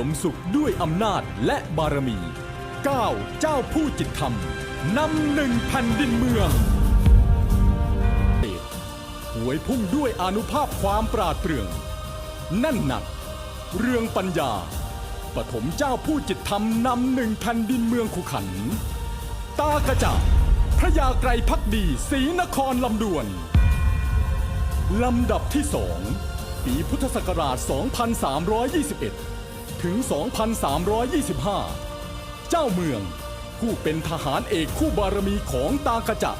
ดมสุขด้วยอำนาจและบารมี9เจ้าผู้จิตธรรมนำหนึ่งแผ่นดินเมืองหวยพุ่งด้วยอนุภาพความปราดเปรื่อง แน่นหนัก เรื่องปัญญาปฐมเจ้าผู้จิตธรรมนำหนึ่งแผ่นดินเมืองขุขัน ตากระจ่าพระยาไกรพักดีศรีนครลำดวน ลำดับที่สองปีพุทธศักราช 2321 ถึง 2325 เจ้าเมือง ผู้เป็นทหารเอกคู่บารมีของตากระจะ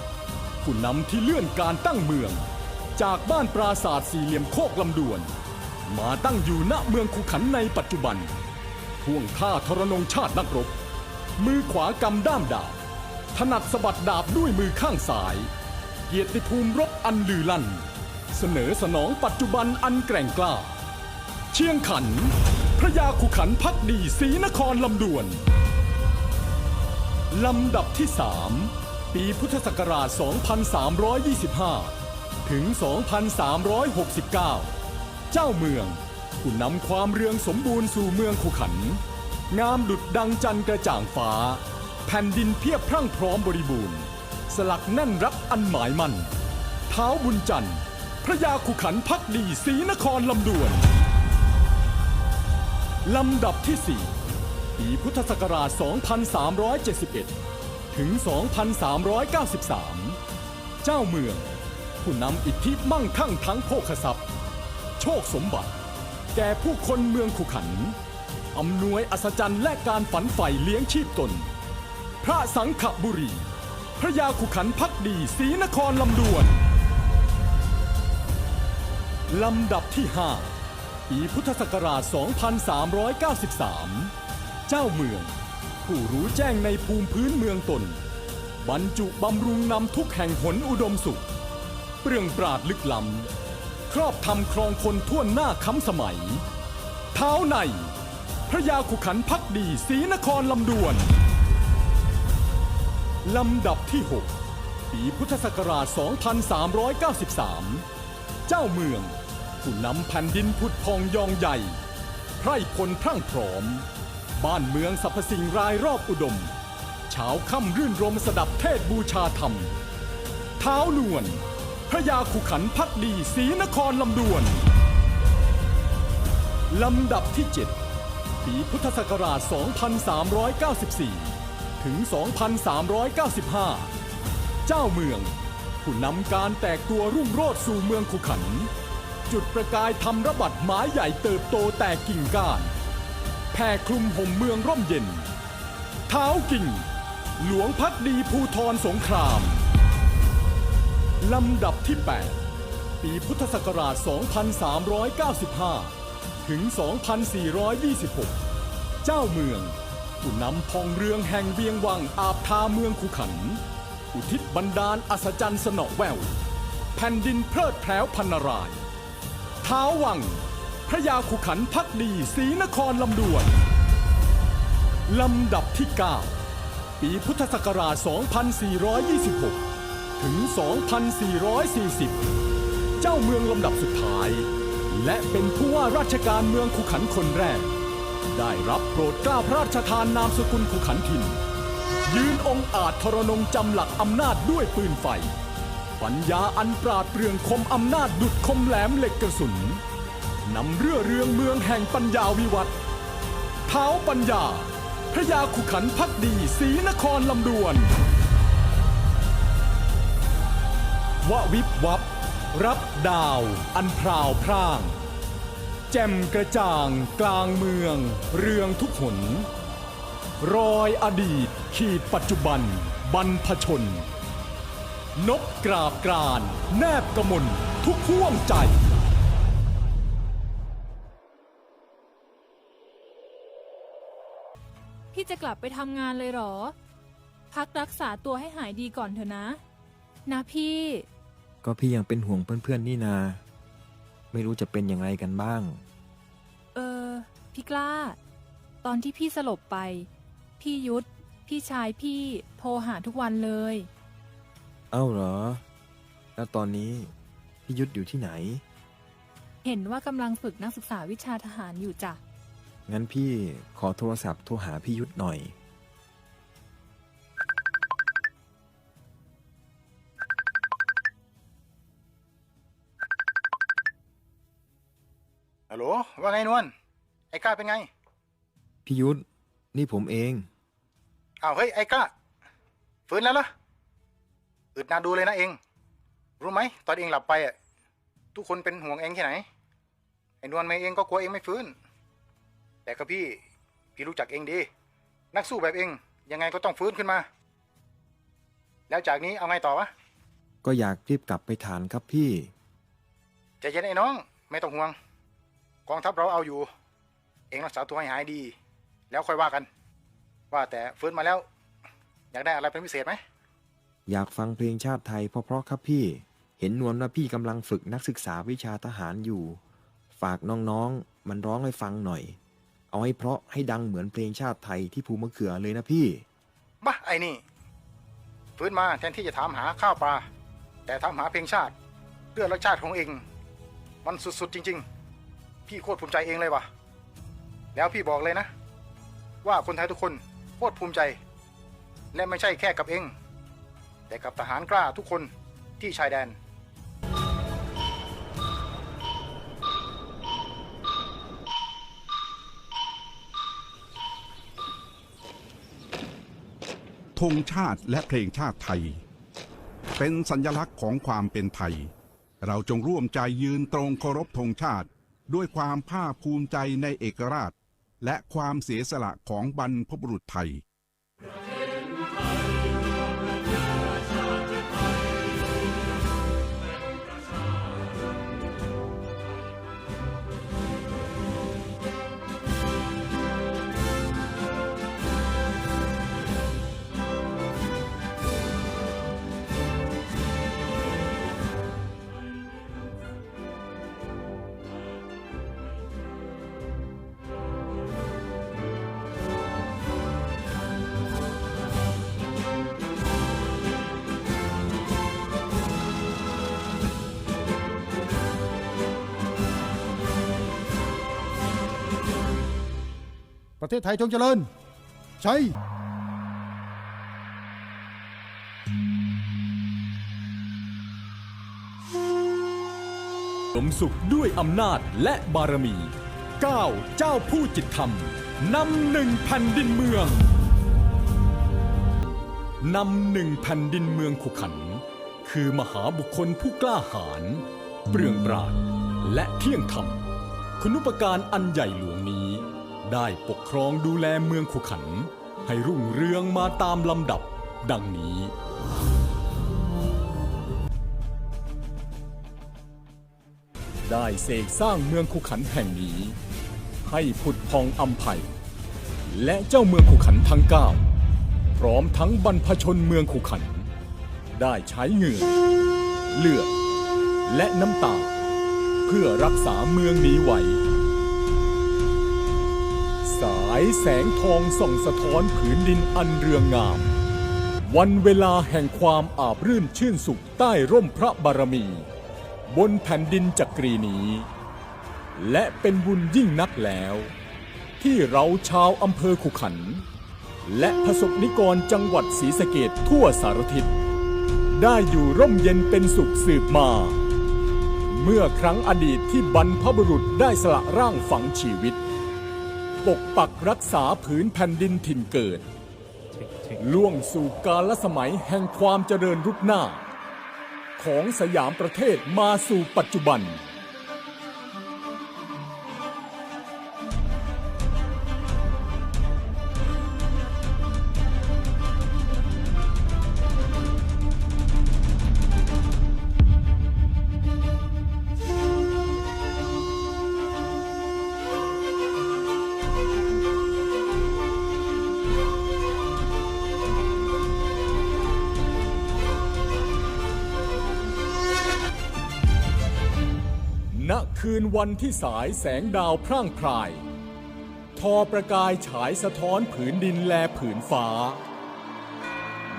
ผู้นำที่เลื่อนการตั้งเมือง จากบ้านปราศาสตร์สี่เหลี่ยมโคกลำดวน มาตั้งอยู่ณเมืองขุขันในปัจจุบันท่วงท่าทรนงชาตินักรบ มือขวากำด้ามดาบ ถนัดสะบัดดาบด้วยมือข้างซ้าย เกียรติภูมิรบอันลือลั่น เสนอสนองปัจจุบันอันแกร่งกล้า เชียงขัน ยาขุขันพักดีศรีนครลำดวน ลำดับที่ 3 ปีพุทธศักราช 2325 ถึง 2369 เจ้าเมือง ผู้นำความเรืองสมบูรณ์สู่เมืองขุขัน งามดุดดังจันกระจ่างฟ้า แผ่นดินเพียบพรั่งพร้อมบริบูรณ์ สลักแน่นรักอันหมายมั่นเท้าบุญจันทร์พระยาขุขันพักดีศรีนครลำดวน ลำดับที่ 4 ปีพุทธศักราช 2371 ถึง 2393 เจ้าเมือง ผู้นำอิทธิมั่งคั่งทั้งโภคทรัพย์ โชคสมบัติ แก่ผู้คนเมืองขุขัน อำนวยอัศจรรย์และการฝันใฝ่เลี้ยงชีพตน พระสังขบุรี พระยาขุขันพักดีศรีนครลำดวน ลำดับที่ 5 ปีพุทธศักราช 2393 เจ้าเมือง ผู้รู้แจ้งในภูมิพื้นเมืองตน บรรจุบำรุงนำทุกแห่งหนอุดมสุข เปรื่องปราดลึกล้ำ ครอบทำครองคนทั่วหน้าค้ำสมัย เท้าใน พระยาขุขันพักดีศรีนครลำดวน ลำดับที่ 6 ปีพุทธศักราช 2393 เจ้าเมือง ผู้นำแผ่นดินผุดพองยองใหญ่ ไพร่พลพรั่งพร้อม บ้านเมืองสรรพสิ่งรายรอบอุดม เช้าค่ำรื่นรมสดับเทศบูชาธรรม เท้านวลพระยาขุขันพักดีศรีนครลำดวน ลำดับที่ 7 ปีพุทธศักราช 2394 ถึง 2395 เจ้าเมือง ผู้นำการแตกตัวรุ่งโรจน์สู่เมืองขุขัน จุดประกายทำระบัดไม้ใหญ่เติบโตแตกกิ่งก้าน แผ่คลุมห่มเมืองร่มเย็น เท้ากิ่ง หลวงพักดีภูทรสงคราม ลำดับที่ 8 ปีพุทธศักราช 2395 ถึง 2426 เจ้าเมืองผู้นำพองเรืองแห่งเวียงวังอาบทาเมืองขุขัน อุทิศบันดาลอัศจรรย์สนอแววแผ่นดินเพลิดแผล้วพันนารายเท้าวัง พระยาขุขันพักดีศรีนครลำดวน ลำดับที่ 9 ปีพุทธศักราช 2426 ถึง 2440 เจ้าเมืองลำดับสุดท้าย และเป็นผู้ว่าราชการเมืองขุขันคนแรก ได้รับโปรดเกล้าพระราชทานนามสกุลขุขันทิน ยืนองค์อาจทรนงจำหลักอำนาจด้วยปืนไฟ ปัญญาอันปราดเปรื่องคมอำนาจดุดคมแหลมเหล็กกระสุนนำเรือเรืองเมืองแห่งปัญญาวิวัฒน์เท้าปัญญา พระยาขุขันพักดีศรีนครลำดวนววิบวับ รับดาว อันพราวพร่าง แจ่มกระจ่างกลางเมือง เรืองทุกหน รอยอดีต ขีดปัจจุบัน บรรพชน นบกราบกราน แนบกระมนทุกห่วงใจพี่จะกลับไปทำงานเลยเหรอ พักรักษาตัวให้หายดีก่อนเถอะนะ นะพี่ ก็พี่ยังเป็นห่วงเพื่อนๆนี่นา ไม่รู้จะเป็นอย่างไรกันบ้าง เออ พี่กล้า ตอนที่พี่สลบไป พี่ยุทธพี่ชายพี่โทรหาทุกวันเลย เอ้าเหรอ แล้วตอนนี้พี่ยุทธอยู่ที่ไหน เห็นว่ากำลังฝึกนักศึกษาวิชาทหารอยู่จ้ะ งั้นพี่ขอโทรศัพท์โทรหาพี่ยุทธหน่อย ฮัลโหลว่าไงนวลไอ้ก้าเป็นไงพี่ยุทธนี่ผมเอง อ้าวเฮ้ยไอ้ก้าฟื้นแล้วเหรอ อึดนานดูเลยนะเอง รู้ไหมตอนเองหลับไปอะทุกคนเป็นห่วงเองแค่ไหนไอ้นวลเมย์เองก็กลัวเองไม่ฟื้น แต่ก็พี่พี่รู้จักเองดี นักสู้แบบเองยังไงก็ต้องฟื้นขึ้นมา แล้วจากนี้เอาไงต่อวะก็อยากรีบกลับไปฐานครับพี่ ใจเย็นไอ้น้อง ไม่ต้องห่วง กองทัพเราเอาอยู่ เองรักษาตัวให้หายดี แล้วค่อยว่ากัน ว่าแต่ฟื้นมาแล้ว อยากได้อะไรเป็นพิเศษไหม อยากฟังเพลงชาติไทยเพราะๆครับพี่ เห็นนวลว่าพี่กำลังฝึกนักศึกษาวิชาทหารอยู่ ฝากน้องๆ มันร้องให้ฟังหน่อย เอาให้เพราะให้ดังเหมือนเพลงชาติไทยที่ภูมะเขือเลยนะพี่บ้าไอ้นี่ฟื้นมาแทนที่จะถามหาข้าวปลา แต่ถามหาเพลงชาติเพื่อรสชาติของเอง มันสุดๆจริง ๆ พี่โคตรภูมิใจเองเลยวะแล้วพี่บอกเลยนะ ว่าคนไทยทุกคนโคตรภูมิใจ และไม่ใช่แค่กับเอง แต่กับทหารกล้าทุกคนที่ชายแดน ธงชาติและเพลงชาติไทย เป็นสัญลักษณ์ของความเป็นไทย เราจงร่วมใจยืนตรงเคารพธงชาติ ด้วยความภาคภูมิใจในเอกราช และความเสียสละของบรรพบุรุษไทย ทศไทยจงเจริญ ใช่สมสุขด้วยอำนาจและบารมีก้าเจ้าผู้จิตธรรมนำหนึ่งแผ่นดินเมืองนำหนึ่งแผ่นดินเมืองขุขัน คือมหาบุคคลผู้กล้าหาญเปลืองปราดและเที่ยงธรรม คุณุปการอันใหญ่หลวงนี้ ได้ปกครองดูแลเมืองขุขัน ให้รุ่งเรืองมาตามลำดับดังนี้ ได้เสกสร้างเมืองขุขันแห่งนี้ ให้ผุดพองอำไพและเจ้าเมืองขุขันทั้งเก้าพร้อมทั้งบรรพชนเมืองขุขัน ได้ใช้เหงื่อ เลือด และน้ำตา เพื่อรักษาเมืองนี้ไว้ สายแสงทองส่องสะท้อนผืนดินอันเรืองงาม วันเวลาแห่งความอาบรื่นชื่นสุขใต้ร่มพระบารมี บนแผ่นดินจักรีนี้ และเป็นบุญยิ่งนักแล้ว ที่เราชาวอำเภอขุขัน และพระสกนิกรจังหวัดศรีสะเกดทั่วสารทิศได้อยู่ร่มเย็นเป็นสุขสืบมา เมื่อครั้งอดีตที่บรรพบุรุษได้สละร่างฝังชีวิต ปกปักรักษาผืนแผ่นดินถิ่นเกิด ล่วงสู่กาลสมัยแห่งความเจริญรุกหน้า ของสยามประเทศมาสู่ปัจจุบัน คืนวันที่สายแสงดาวพร่างพราย ทอประกายฉายสะท้อนผืนดินแลผืนฟ้า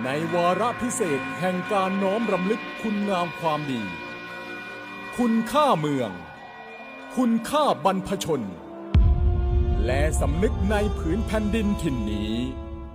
ในวาระพิเศษแห่งการน้อมรำลึกคุณงามความดี คุณค่าเมือง คุณค่าบรรพชน และสำนึกในผืนแผ่นดินถิ่นนี้